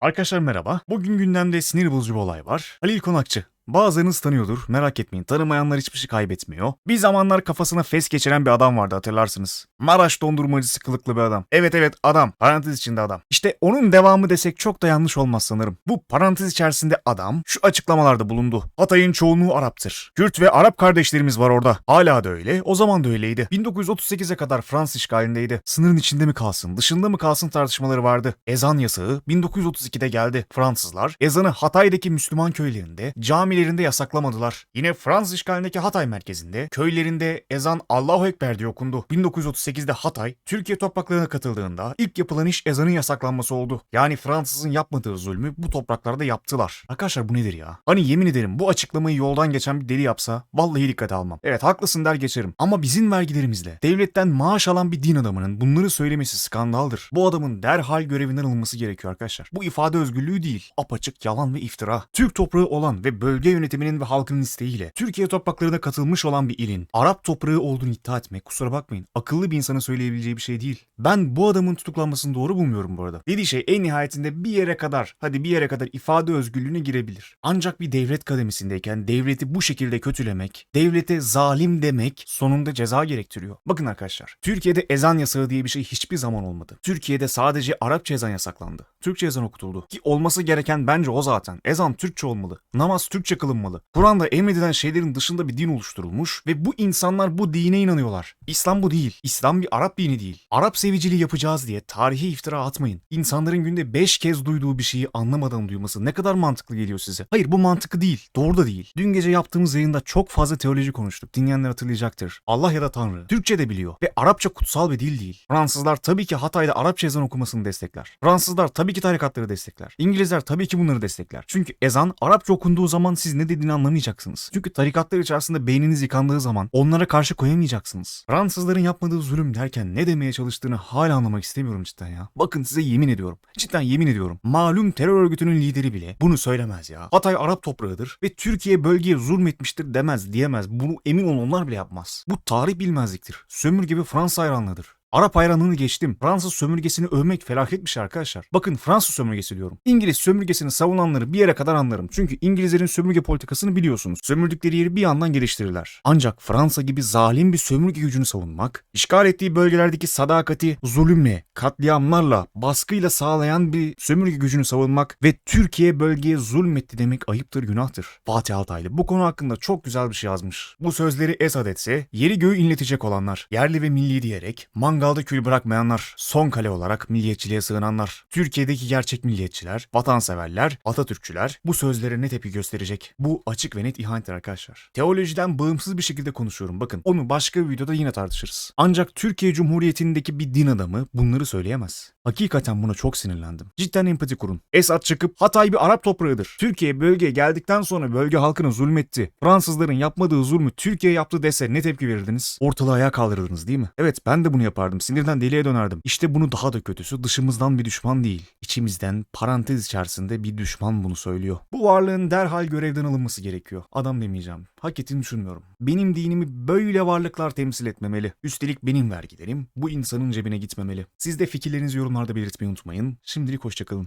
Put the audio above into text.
Arkadaşlar merhaba. Bugün gündemde sinir bozucu bir olay var. Halil Konakçı. Bazılarınız tanıyordur. Merak etmeyin. Tanımayanlar hiçbir şey kaybetmiyor. Bir zamanlar kafasına fes geçiren bir adam vardı hatırlarsınız. Maraş dondurmacısı kılıklı bir adam. Evet evet adam. Parantez içinde adam. İşte onun devamı desek çok da yanlış olmaz sanırım. Bu parantez içerisinde adam şu açıklamalarda bulundu. Hatay'ın çoğunluğu Arap'tır. Kürt ve Arap kardeşlerimiz var orada. Hala da öyle. O zaman da öyleydi. 1938'e kadar Fransız işgalindeydi. Sınırın içinde mi kalsın, dışında mı kalsın tartışmaları vardı. Ezan yasağı 1932'de geldi. Fransızlar ezanı Hatay'daki Müslüman köylerinde, camilerinde yasaklamadılar. Yine Fransız işgalindeki Hatay merkezinde, köylerinde ezan Allahu Ekber diye okundu. 1938'de Hatay, Türkiye topraklarına katıldığında ilk yapılan iş ezanın yasaklanması oldu. Yani Fransızın yapmadığı zulmü bu topraklarda yaptılar. Arkadaşlar bu nedir ya? Hani yemin ederim bu açıklamayı yoldan geçen bir deli yapsa vallahi dikkate almam. Evet haklısın der geçerim. Ama bizim vergilerimizle devletten maaş alan bir din adamının bunları söylemesi skandaldır. Bu adamın derhal görevinden alınması gerekiyor arkadaşlar. Bu ifade özgürlüğü değil. Apaçık yalan ve iftira. Türk toprağı olan ve bölge yönetiminin ve halkının isteğiyle Türkiye topraklarına katılmış olan bir ilin Arap toprağı olduğunu iddia etmek kusura bakmayın. Akıllı bir insanın söyleyebileceği bir şey değil. Ben bu adamın tutuklanmasını doğru bulmuyorum bu arada. Dediği şey en nihayetinde bir yere kadar hadi bir yere kadar ifade özgürlüğüne girebilir. Ancak bir devlet kademesindeyken devleti bu şekilde kötülemek, devlete zalim demek sonunda ceza gerektiriyor. Bakın arkadaşlar, Türkiye'de ezan yasağı diye bir şey hiçbir zaman olmadı. Türkiye'de sadece Arapça ezan yasaklandı. Türkçe ezan okutuldu. Ki olması gereken bence o zaten. Ezan Türkçe olmalı. Namaz Türkçe kılınmalı. Kur'an'da emredilen şeylerin dışında bir din oluşturulmuş ve bu insanlar bu dine inanıyorlar. İslam bu değil. İslam bir Arap dini değil. Arap seviciliği yapacağız diye tarihi iftira atmayın. İnsanların günde 5 kez duyduğu bir şeyi anlamadan duyması ne kadar mantıklı geliyor size? Hayır bu mantıklı değil. Doğru da değil. Dün gece yaptığımız yayında çok fazla teoloji konuştuk. Dinleyenler hatırlayacaktır. Allah ya da Tanrı. Türkçe de biliyor. Ve Arapça kutsal bir dil değil. Fransızlar tabii ki Hatay'da Arapça ezan okumasını destekler. Fransızlar tabii ki tarikatları destekler. İngilizler tabii ki bunları destekler. Çünkü ezan Arapça okunduğu zaman siz ne dediğini anlamayacaksınız. Çünkü tarikatlar içerisinde beyniniz yıkandığı zaman onlara karşı koyamayacaksınız. Fransızların yapmadığı zulüm derken ne demeye çalıştığını hala anlamak istemiyorum cidden ya. Bakın size yemin ediyorum. Cidden yemin ediyorum. Malum terör örgütünün lideri bile bunu söylemez ya. Hatay Arap toprağıdır ve Türkiye bölgeye zulmetmiştir demez diyemez. Bunu emin olun onlar bile yapmaz. Bu tarih bilmezliktir. Sömürge ve Fransa hayranlığıdır. Arap hayranlığını geçtim. Fransız sömürgesini övmek felaket bir şey arkadaşlar. Bakın Fransız sömürgesi diyorum. İngiliz sömürgesini savunanları bir yere kadar anlarım. Çünkü İngilizlerin sömürge politikasını biliyorsunuz. Sömürdükleri yeri bir yandan geliştirirler. Ancak Fransa gibi zalim bir sömürge gücünü savunmak, işgal ettiği bölgelerdeki sadakati zulümle, katliamlarla, baskıyla sağlayan bir sömürge gücünü savunmak ve Türkiye bölgeye zulmetti demek ayıptır, günahtır. Fatih Altaylı bu konu hakkında çok güzel bir şey yazmış. Bu sözleri esad etse, yeri göğü inletecek olanlar, yerli ve milli diyerek, mangalda kül bırakmayanlar, son kale olarak milliyetçiliğe sığınanlar, Türkiye'deki gerçek milliyetçiler, vatanseverler, Atatürkçüler bu sözlere ne tepki gösterecek? Bu açık ve net ihanettir arkadaşlar. Teolojiden bağımsız bir şekilde konuşuyorum bakın. Onu başka bir videoda yine tartışırız. Ancak Türkiye Cumhuriyeti'ndeki bir din adamı bunları söyleyemez. Hakikaten buna çok sinirlendim. Cidden empati kurun. Esad çıkıp Hatay bir Arap toprağıdır. Türkiye bölgeye geldikten sonra bölge halkına zulmetti. Fransızların yapmadığı zulmü Türkiye yaptı dese ne tepki verirdiniz? Ortalığı ayağa kaldırırdınız değil mi? Evet ben de bunu yapardım. Sinirden deliye dönerdim. İşte bunu daha da kötüsü dışımızdan bir düşman değil. İçimizden parantez içerisinde bir düşman bunu söylüyor. Bu varlığın derhal görevden alınması gerekiyor. Adam demeyeceğim. Hak ettiğini düşünmüyorum. Benim dinimi böyle varlıklar temsil etmemeli. Üstelik benim vergilerim bu insanın cebine gitmemeli. Siz de fikirlerinizi yorumlarda belirtmeyi unutmayın. Şimdilik hoşçakalın.